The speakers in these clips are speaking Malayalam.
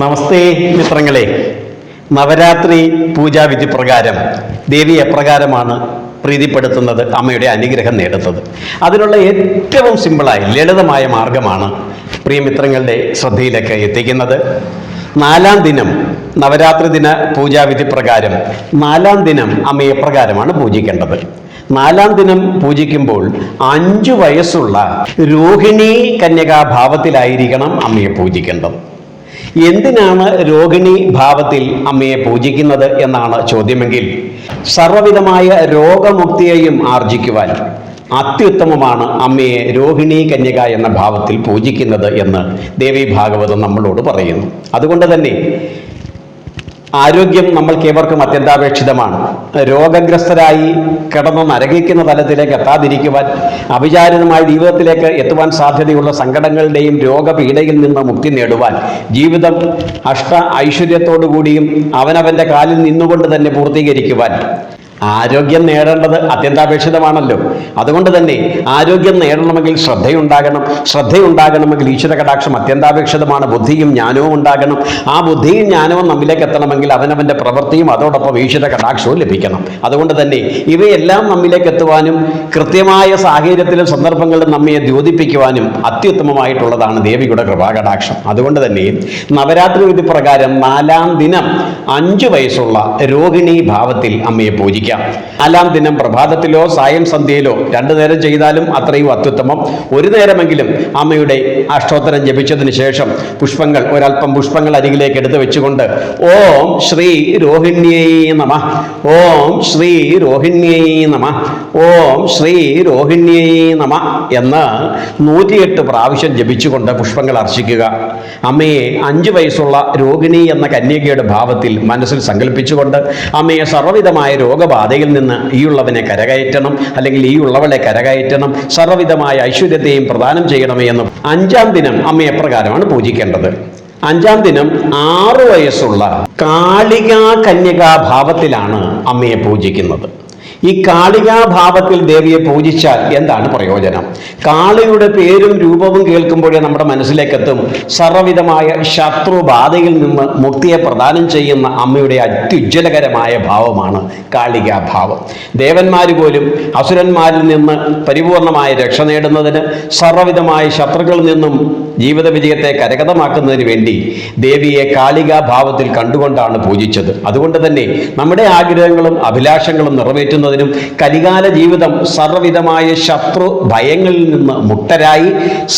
നമസ്തേ മിത്രങ്ങളെ. നവരാത്രി പൂജാവിധി പ്രകാരം ദേവി എപ്രകാരമാണ് പ്രീതിപ്പെടുത്തുന്നത് അമ്മയുടെ അനുഗ്രഹം നേടുന്നത്. അതിനുള്ള ഏറ്റവും സിമ്പിളായി ലളിതമായ മാർഗമാണ് പ്രിയമിത്രങ്ങളുടെ ശ്രദ്ധയിലേക്ക് എത്തിക്കുന്നത്. നാലാം ദിനം നവരാത്രി ദിന പൂജാവിധി പ്രകാരം നാലാം ദിനം അമ്മയെ പ്രകാരമാണ് പൂജിക്കേണ്ടത്. നാലാം ദിനം പൂജിക്കുമ്പോൾ അഞ്ചു വയസ്സുള്ള രോഹിണി കന്യകാഭാവത്തിലായിരിക്കണം അമ്മയെ പൂജിക്കേണ്ടത്. എന്തിനാണ് രോഹിണി ഭാവത്തിൽ അമ്മയെ പൂജിക്കുന്നത് എന്നാണ് ചോദ്യമെങ്കിൽ സർവവിധമായ രോഗമുക്തിയെയും ആർജിക്കുവാൻ അത്യുത്തമമാണ് അമ്മയെ രോഹിണി കന്യക എന്ന ഭാവത്തിൽ പൂജിക്കുന്നത് എന്ന് ദേവി ഭാഗവതം നമ്മളോട് പറയുന്നു. അതുകൊണ്ട് തന്നെ ആരോഗ്യം നമ്മൾക്ക് ഏവർക്കും അത്യന്താപേക്ഷിതമാണ്. രോഗഗ്രസ്തരായി കിടന്ന് നരകിക്കുന്ന തലത്തിലേക്ക് എത്താതിരിക്കുവാൻ അവിചാരിതമായ ജീവിതത്തിലേക്ക് എത്തുവാൻ സാധ്യതയുള്ള സങ്കടങ്ങളുടെയും രോഗപീഡയിൽ നിന്ന് മുക്തി നേടുവാൻ ജീവിതം അഷ്ട ഐശ്വര്യത്തോടു കൂടിയും അവനവന്റെ കാലിൽ നിന്നുകൊണ്ട് തന്നെ പൂർത്തീകരിക്കുവാൻ ആരോഗ്യം നേടേണ്ടത് അത്യന്താപേക്ഷിതമാണല്ലോ. അതുകൊണ്ട് തന്നെ ആരോഗ്യം നേടണമെങ്കിൽ ശ്രദ്ധയുണ്ടാകണം. ശ്രദ്ധയുണ്ടാകണമെങ്കിൽ ഈശ്വര കടാക്ഷം അത്യന്താപേക്ഷിതമാണ്. ബുദ്ധിയും ജ്ഞാനവും ഉണ്ടാകണം. ആ ബുദ്ധിയും ജ്ഞാനവും നമ്മിലേക്ക് എത്തണമെങ്കിൽ അവനവന്റെ പ്രവൃത്തിയും അതോടൊപ്പം ഈശ്വര കടാക്ഷവും ലഭിക്കണം. അതുകൊണ്ട് തന്നെ ഇവയെല്ലാം നമ്മിലേക്ക് എത്തുവാനും കൃത്യമായ സാഹചര്യത്തിലും സന്ദർഭങ്ങളിലും നമ്മെ ദ്യോതിപ്പിക്കുവാനും അത്യുത്തമമായിട്ടുള്ളതാണ് ദേവിയുടെ കൃപാകടാക്ഷം. അതുകൊണ്ട് തന്നെ നവരാത്രി വിധി പ്രകാരം നാലാം ദിനം അഞ്ചു വയസ്സുള്ള രോഹിണി ഭാവത്തിൽ അമ്മയെ പൂജിക്കാം. നാലാം ദിനം പ്രഭാതത്തിലോ സായം സന്ധ്യയിലോ രണ്ടു നേരം ചെയ്താലും അത്രയും അത്യുത്തമം. ഒരു നേരമെങ്കിലും അമ്മയുടെ അഷ്ടോത്തരം ജപിച്ചതിന് ശേഷം പുഷ്പങ്ങൾ ഒരൽപ്പം പുഷ്പങ്ങൾ അരികിലേക്ക് എടുത്തു വെച്ചുകൊണ്ട് ഓം ശ്രീ രോഹിണ്യേ നമ. ഓം ശ്രീ രോഹിണ്യേ നമ. ഓം ശ്രീ രോഹിണ്യേ നമ എന്ന് നൂറ്റിയെട്ട് പ്രാവശ്യം ജപിച്ചുകൊണ്ട് പുഷ്പങ്ങൾ അർച്ചിക്കുക. അമ്മയെ അഞ്ചു വയസ്സുള്ള രോഹിണി എന്ന കന്യകയുടെ ഭാവത്തിൽ മനസ്സിൽ സങ്കല്പിച്ചുകൊണ്ട് അമ്മയെ സർവവിധമായ രോഗബാധയിൽ നിന്ന് ഈ ഉള്ളവനെ കരകയറ്റണം അല്ലെങ്കിൽ ഈ ഉള്ളവളെ കരകയറ്റണം സർവവിധമായ ഐശ്വര്യത്തെയും പ്രദാനം ചെയ്യണമേ എന്ന് അഞ്ചാം ദിനം അമ്മ എപ്രകാരമാണ് പൂജിക്കേണ്ടത്. അഞ്ചാം ദിനം ആറു വയസ്സുള്ള കാളികാ കന്യകാ ഭാവത്തിലാണ് അമ്മയെ പൂജിക്കുന്നത്. ഈ കാളികാഭാവത്തിൽ ദേവിയെ പൂജിച്ചാൽ എന്താണ് പ്രയോജനം? കാളിയുടെ പേരും രൂപവും കേൾക്കുമ്പോഴേ നമ്മുടെ മനസ്സിലേക്ക് എത്തും സർവവിധമായ ശത്രുബാധയിൽ നിന്ന് മുക്തിയെ പ്രദാനം ചെയ്യുന്ന അമ്മയുടെ അത്യുജ്വലകരമായ ഭാവമാണ് കാളികാഭാവം. ദേവന്മാർ പോലും അസുരന്മാരിൽ നിന്ന് പരിപൂർണമായ രക്ഷ നേടുന്നതിന് സർവവിധമായ ശത്രുക്കളിൽ നിന്നും ജീവിത വിജയത്തെ കരകതമാക്കുന്നതിന് വേണ്ടി ദേവിയെ കാളികാഭാവത്തിൽ കണ്ടുകൊണ്ടാണ് പൂജിച്ചത്. അതുകൊണ്ട് തന്നെ നമ്മുടെ ആഗ്രഹങ്ങളും അഭിലാഷങ്ങളും നിറവേറ്റുന്നതിനും കലികാല ജീവിതം സർവവിധമായ ശത്രു ഭയങ്ങളിൽ നിന്ന് മുക്തരായി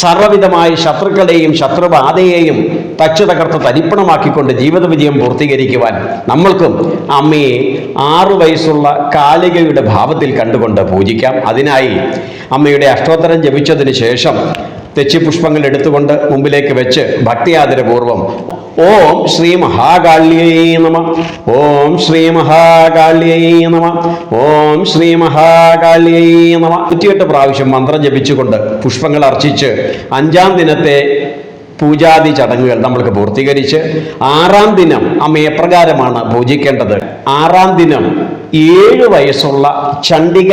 സർവവിധമായ ശത്രുക്കളെയും ശത്രുബാധയെയും തച്ചു തകർത്ത് തരിപ്പണമാക്കിക്കൊണ്ട് ജീവിത വിജയം പൂർത്തീകരിക്കുവാൻ നമ്മൾക്കും അമ്മയെ ആറു വയസ്സുള്ള കാലികയുടെ ഭാവത്തിൽ കണ്ടുകൊണ്ട് പൂജിക്കാം. അതിനായി അമ്മയുടെ അഷ്ടോത്തരം ജപിച്ചതിന് ശേഷം തെച്ചിപ്പുഷ്പങ്ങൾ എടുത്തുകൊണ്ട് മുമ്പിലേക്ക് വെച്ച് ഭക്തിയാദരപൂർവം ഓം ശ്രീ മഹാകാള്യൈ നമ. ഓം ശ്രീ മഹാകാള്യൈ നമ. ഓം ശ്രീ മഹാകാള്യൈ നമ. നൂറ്റിയെട്ട് പ്രാവശ്യം മന്ത്രം ജപിച്ചുകൊണ്ട് പുഷ്പങ്ങൾ അർച്ചിച്ച് അഞ്ചാം ദിനത്തെ പൂജാതി ചടങ്ങുകൾ നമ്മൾക്ക് പൂർത്തീകരിച്ച് ആറാം ദിനം അമ്മ എപ്രകാരമാണ് പൂജിക്കേണ്ടത്? ആറാം ദിനം ഏഴ് വയസ്സുള്ള ചണ്ഡിക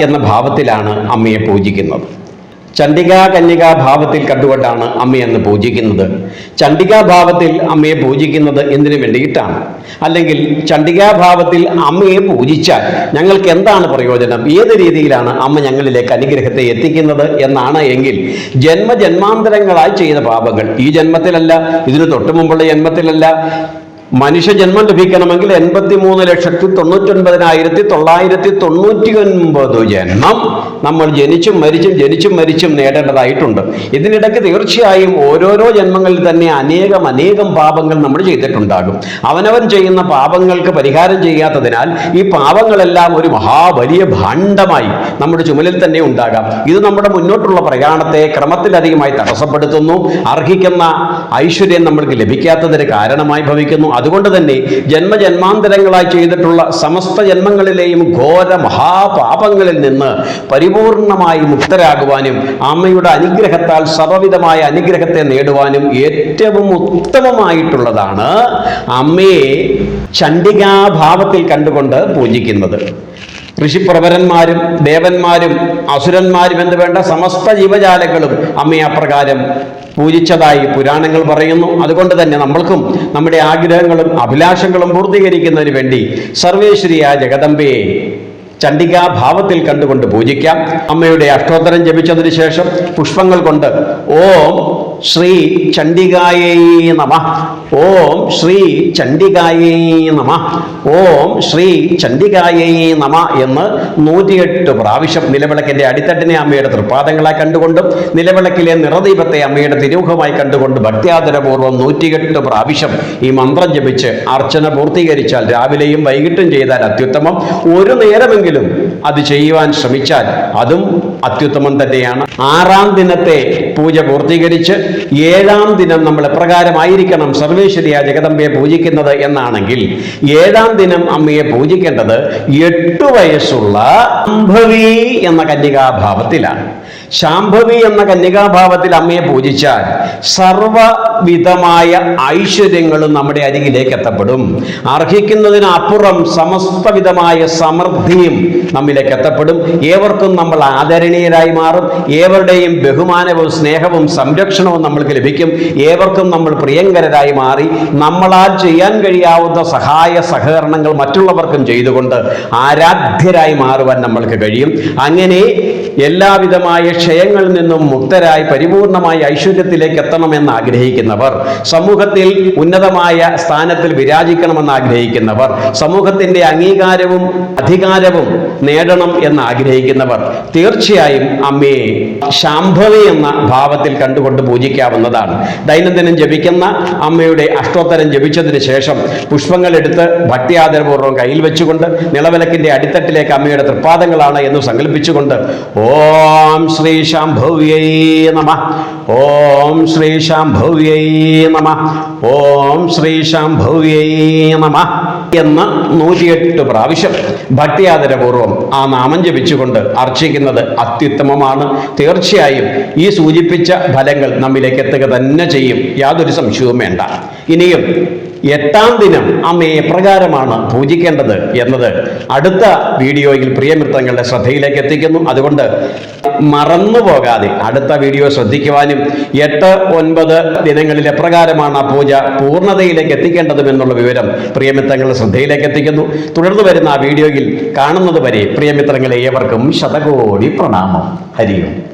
എന്ന ഭാവത്തിലാണ് അമ്മയെ പൂജിക്കുന്നത്. ചണ്ഡികാ കന്യകാ ഭാവത്തിൽ കണ്ടുകൊണ്ടാണ് അമ്മയെന്ന് പൂജിക്കുന്നത്. ചണ്ഡികാ ഭാവത്തിൽ അമ്മയെ പൂജിക്കുന്നത് എന്തിനു വേണ്ടിയിട്ടാണ്? അല്ലെങ്കിൽ ചണ്ഡികാ ഭാവത്തിൽ അമ്മയെ പൂജിച്ചാൽ ഞങ്ങൾക്ക് എന്താണ് പ്രയോജനം? ഏത് രീതിയിലാണ് അമ്മ ഞങ്ങളിലേക്ക് അനുഗ്രഹത്തെ എത്തിക്കുന്നത് എന്നാണ് എങ്കിൽ ജന്മജന്മാന്തരങ്ങളായി ചെയ്ത പാപങ്ങൾ ഈ ജന്മത്തിലല്ല ഇതിനു തൊട്ടു മുമ്പുള്ള ജന്മത്തിലല്ല മനുഷ്യജന്മം ലഭിക്കണമെങ്കിൽ എൺപത്തി മൂന്ന് ലക്ഷത്തി തൊണ്ണൂറ്റൊൻപതിനായിരത്തി തൊള്ളായിരത്തി തൊണ്ണൂറ്റി ഒൻപത് ജന്മം നമ്മൾ ജനിച്ചും മരിച്ചും ജനിച്ചും മരിച്ചും നേടേണ്ടതായിട്ടുണ്ട്. ഇതിനിടയ്ക്ക് തീർച്ചയായും ഓരോരോ ജന്മങ്ങളിൽ തന്നെ അനേകം അനേകം പാപങ്ങൾ നമ്മൾ ചെയ്തിട്ടുണ്ടാകും. അവനവൻ ചെയ്യുന്ന പാപങ്ങൾക്ക് പരിഹാരം ചെയ്യാത്തതിനാൽ ഈ പാപങ്ങളെല്ലാം ഒരു മഹാ വലിയ ഭാണ്ഡമായി നമ്മുടെ ചുമലിൽ തന്നെ ഉണ്ടാകാം. ഇത് നമ്മുടെ മുന്നോട്ടുള്ള പ്രയാണത്തെ ക്രമത്തിലധികമായി തടസ്സപ്പെടുത്തുന്നു. അർഹിക്കുന്ന ഐശ്വര്യം നമ്മൾക്ക് ലഭിക്കാത്തതിന് കാരണമായി ഭവിക്കുന്നു. അതുകൊണ്ട് തന്നെ ജന്മജന്മാന്തരങ്ങളായി ചെയ്തിട്ടുള്ള സമസ്ത ജന്മങ്ങളിലെയും ഘോര മഹാപാപങ്ങളിൽ നിന്ന് പരിപൂർണമായി മുക്തരാകുവാനും അമ്മയുടെ അനുഗ്രഹത്താൽ സർവവിധമായ അനുഗ്രഹത്തെ നേടുവാനും ഏറ്റവും ഉത്തമമായിട്ടുള്ളതാണ് അമ്മയെ ചണ്ഡികാഭാവത്തിൽ കണ്ടുകൊണ്ട് പൂജിക്കുന്നത്. ഋഷിപ്രവരന്മാരും ദേവന്മാരും അസുരന്മാരും എന്ന് വേണ്ട സമസ്ത ജീവജാലങ്ങളും അമ്മയെ അപ്രകാരം പൂജിച്ചതായി പുരാണങ്ങൾ പറയുന്നു. അതുകൊണ്ട് തന്നെ നമ്മൾക്കും നമ്മുടെ ആഗ്രഹങ്ങളും അഭിലാഷങ്ങളും പൂർത്തീകരിക്കുന്നതിന് വേണ്ടി സർവേശ്വരിയായ ജഗദമ്പയെ ചണ്ഡികാ ഭാവത്തിൽ കണ്ടുകൊണ്ട് പൂജിക്കാം. അമ്മയുടെ അഷ്ടോത്തരം ജപിച്ചതിന് ശേഷം പുഷ്പങ്ങൾ കൊണ്ട് ഓം ശ്രീ ചണ്ഡികായൈ നമ. ഓം ശ്രീ ചണ്ഡികായൈ നമ. ഓം ശ്രീ ചണ്ഡികായൈ നമ എന്ന് നൂറ്റിയെട്ട് പ്രാവശ്യം നിലവിളക്കിന്റെ അടിത്തട്ടിനെ അമ്മയുടെ തൃപ്പാദങ്ങളായി കണ്ടുകൊണ്ടും നിലവിളക്കിലെ നിറദീപത്തെ അമ്മയുടെ തിരൂഹമായി കണ്ടുകൊണ്ട് ഭക്ത്യാദരപൂർവം നൂറ്റിയെട്ട് പ്രാവശ്യം ഈ മന്ത്രം ജപിച്ച് അർച്ചന പൂർത്തീകരിച്ചാൽ രാവിലെയും വൈകിട്ടും ചെയ്താൽ അത്യുത്തമം. ഒരു നേരമെങ്കിലും അത് ചെയ്യുവാൻ ശ്രമിച്ചാൽ അതും അത്യുത്തമം തന്നെയാണ്. ആറാം ദിനത്തെ പൂജ പൂർത്തീകരിച്ച് ഏഴാം ദിനം നമ്മൾ എപ്രകാരമായിരിക്കണം സർവേശ്വരിയ ജഗദമ്പയെ പൂജിക്കുന്നത് എന്നാണെങ്കിൽ ഏഴാം ദിനം അമ്മയെ പൂജിക്കേണ്ടത് എട്ടു വയസ്സുള്ള അംഭവി എന്ന കന്യകാഭാവത്തിലാണ്. ശാംഭവി എന്ന കന്യകാഭാവത്തിൽ അമ്മയെ പൂജിച്ചാൽ സർവവിധമായ ഐശ്വര്യങ്ങളും നമ്മുടെ അരികിലേക്ക് എത്തപ്പെടും. അർഹിക്കുന്നതിനപ്പുറം സമസ്തവിധമായ സമൃദ്ധിയും നമ്മിലേക്ക് എത്തപ്പെടും. ഏവർക്കും നമ്മൾ ആദരണീയരായി മാറും. ഏവരുടെയും ബഹുമാനവും സ്നേഹവും സംരക്ഷണവും നമ്മൾക്ക് ലഭിക്കും. ഏവർക്കും നമ്മൾ പ്രിയങ്കരരായി മാറി. നമ്മളാൽ ചെയ്യാൻ കഴിയാവുന്ന സഹായ സഹകരണങ്ങൾ മറ്റുള്ളവർക്കും ചെയ്തുകൊണ്ട് ആരാധ്യരായി മാറുവാൻ നമ്മൾക്ക് കഴിയും. അങ്ങനെ എല്ലാവിധമായ ക്ഷയങ്ങളിൽ നിന്നും മുക്തരായി പരിപൂർണമായ ഐശ്വര്യത്തിലേക്ക് എത്തണമെന്ന് ആഗ്രഹിക്കുന്നവർ സമൂഹത്തിൽ ഉന്നതമായ സ്ഥാനത്തിൽ വിരാജിക്കണമെന്ന് ആഗ്രഹിക്കുന്നവർ സമൂഹത്തിന്റെ അംഗീകാരവും അധികാരവും നേടണം എന്ന് ആഗ്രഹിക്കുന്നവർ തീർച്ചയായും അമ്മയെ ശാംഭവി എന്ന ഭാവത്തിൽ കണ്ടുകൊണ്ട് പൂജിക്കാവുന്നതാണ്. ദൈനംദിനം ജപിക്കുന്ന അമ്മയുടെ അഷ്ടോത്തരം ജപിച്ചതിന് ശേഷം പുഷ്പങ്ങൾ എടുത്ത് ഭക്തിയാദരപൂർവം കയ്യിൽ വെച്ചുകൊണ്ട് നിളവിലക്കിന്റെ അടിത്തട്ടിലേക്ക് അമ്മയുടെ തൃപ്പാദങ്ങളാണ് എന്ന് സങ്കല്പിച്ചുകൊണ്ട് ഓം ശ്രീ ശാംഭവ്യൈ നമ. ഓം ശ്രീ ശാംഭവ്യൈ നമ. ഓം ശ്രീ ശാംഭവ്യൈ നമ എന്ന് നൂറ്റിയെട്ട് പ്രാവശ്യം ഭക്തിയാദരപൂർവം ആ നാമം ജപിച്ചുകൊണ്ട് അർച്ചിക്കുന്നത് അത്യുത്തമമാണ്. തീർച്ചയായും ഈ സൂചിപ്പിച്ച ഫലങ്ങൾ നമ്മിലേക്ക് എത്തുക തന്നെ ചെയ്യും. യാതൊരു സംശയവും വേണ്ട. ഇനിയും എട്ടാം ദിനം അമ്മയെ പ്രകാരമാണ് പൂജിക്കേണ്ടത് എന്നത് അടുത്ത വീഡിയോയിൽ പ്രിയമിത്രങ്ങളുടെ ശ്രദ്ധയിലേക്ക് എത്തിക്കുന്നു. അതുകൊണ്ട് മറന്നു പോകാതെ അടുത്ത വീഡിയോ ശ്രദ്ധിക്കുവാനും എട്ട് ഒൻപത് ദിനങ്ങളിൽ എപ്രകാരമാണ് ആ പൂജ പൂർണതയിലേക്ക് എത്തിക്കേണ്ടതും എന്നുള്ള വിവരം പ്രിയമിത്രങ്ങളുടെ ശ്രദ്ധയിലേക്ക് എത്തിക്കുന്നു. തുടർന്ന് വരുന്ന ആ വീഡിയോയിൽ കാണുന്നത് വരെ പ്രിയമിത്രങ്ങളെ ഏവർക്കും ശതകോടി പ്രണാമം. ഹരിയും